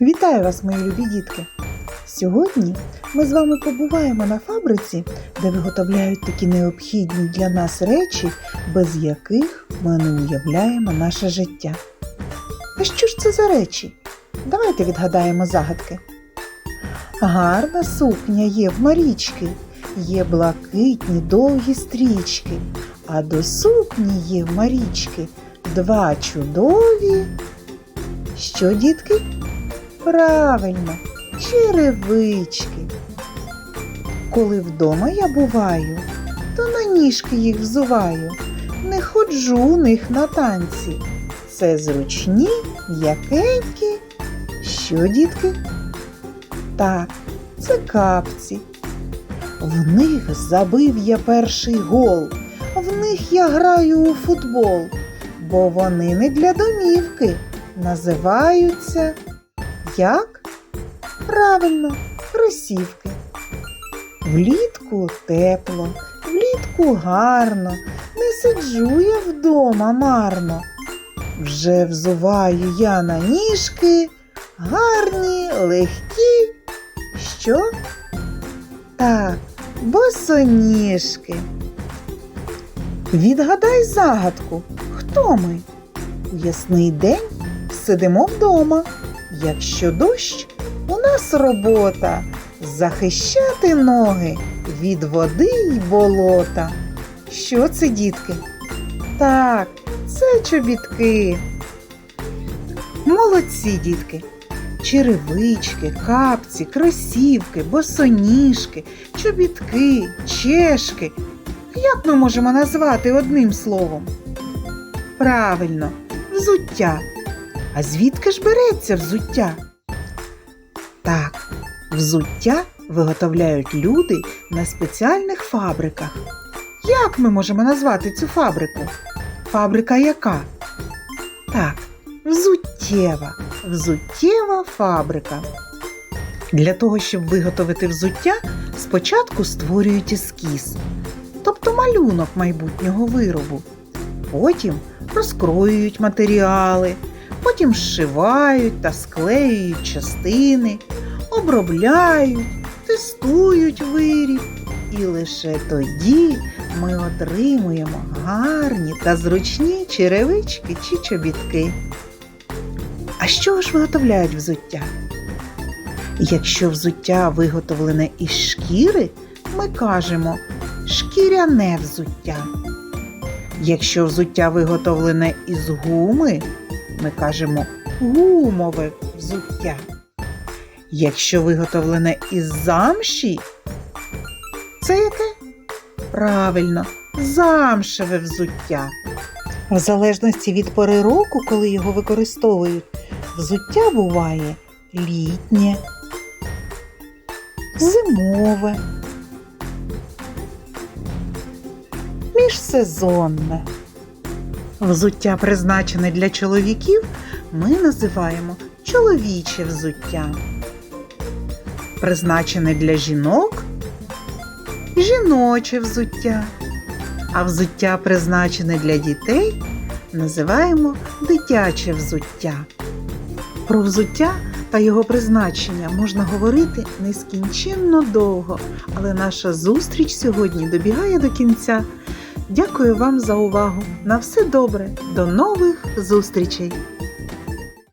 Вітаю вас, мої любі дітки! Сьогодні ми з вами побуваємо на фабриці, де виготовляють такі необхідні для нас речі, без яких ми не уявляємо наше життя. А що ж це за речі? Давайте відгадаємо загадки. Гарна сукня є в Марічки, є блакитні довгі стрічки, а до сукні є в Марічки два чудові. Що, дітки? Правильно, черевички. Коли вдома я буваю, то на ніжки їх взуваю, не ходжу у них на танці. Це зручні, м'якенькі. Що, дітки? Так, це капці. В них забив я перший гол, в них я граю у футбол, бо вони не для домівки, називаються як? Правильно, кросівки. Влітку тепло, влітку гарно, не сиджу я вдома марно. Вже взуваю я на ніжки, гарні, легкі. Що? Так, босоніжки. Відгадай загадку, хто ми? У ясний день сидимо вдома. Якщо дощ, у нас робота захищати ноги від води й болота. Що це, дітки? Так, це чобітки. Молодці, дітки. Черевички, капці, кросівки, босоніжки, чобітки, чешки. Як ми можемо назвати одним словом? Правильно, взуття. А звідки ж береться взуття? Так, взуття виготовляють люди на спеціальних фабриках. Як ми можемо назвати цю фабрику? Фабрика яка? Так, взуттєва. Взуттєва фабрика. Для того, щоб виготовити взуття, спочатку створюють ескіз, тобто малюнок майбутнього виробу. Потім розкроюють матеріали, потім зшивають та склеюють частини, обробляють, тестують виріб. І лише тоді ми отримуємо гарні та зручні черевички чи чобітки. А чого ж виготовляють взуття? Якщо взуття виготовлене із шкіри, ми кажемо шкіряне взуття. Якщо взуття виготовлене із гуми, ми кажемо гумове взуття. Якщо виготовлене із замші, це яке? Правильно, замшеве взуття. В залежності від пори року, коли його використовують, взуття буває літнє, зимове, міжсезонне. Взуття, призначене для чоловіків, ми називаємо чоловіче взуття. Призначене для жінок жіноче взуття. А взуття, призначене для дітей, називаємо дитяче взуття. Про взуття та його призначення можна говорити нескінченно довго, але наша зустріч сьогодні добігає до кінця. Дякую вам за увагу. На все добре. До нових зустрічей!